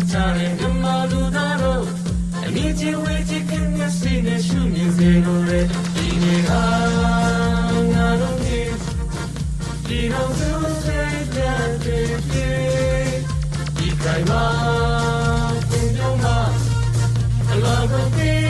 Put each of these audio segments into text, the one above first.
တရားမှနဲ့မြင့်မြတ်ထားတဲ့ဓမ္မလူသားတို့အမြင့်ချင်းဝေချစ်ခင်မျက်စိနဲ့ရှုမြင်စေလို့လေဒီနေ့ဟာငါတို့ဒီဒီတော့သူစိတ်တဲ့ဒီကိမှာပြန်ပြောမှာအလားကို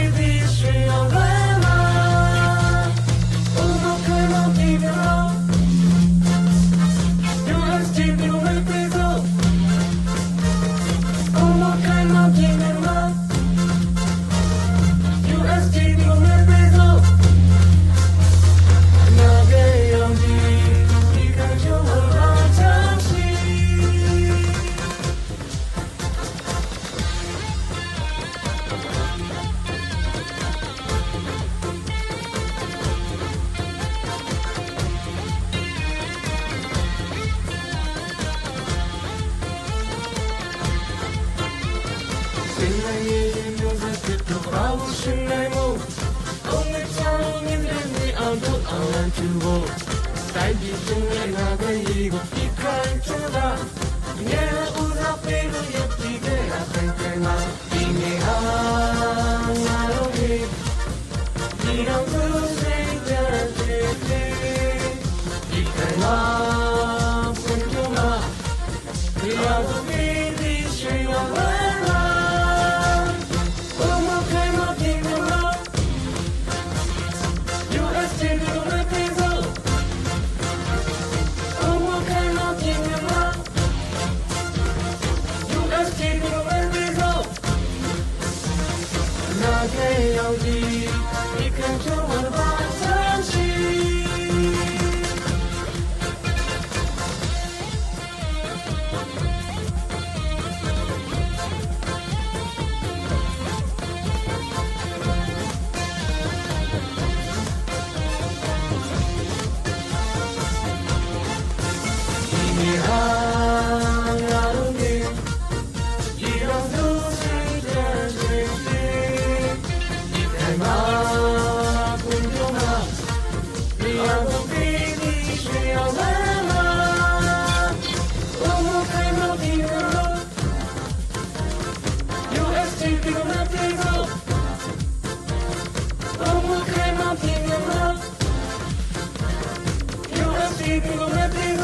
တဲ့တော့ဘာလို့ရှင်နိုင်မို့အုံးနဲ့ချောင်းနဲ့နေအောင်တော့အောင်လမ်းကျဖို့တိုင်းပြည်ရှင်ရဲ့ငါပဲရေကိုဒီခိုင်ချတာငယ်ဦး 打开手机一看就 Steve from Ripley.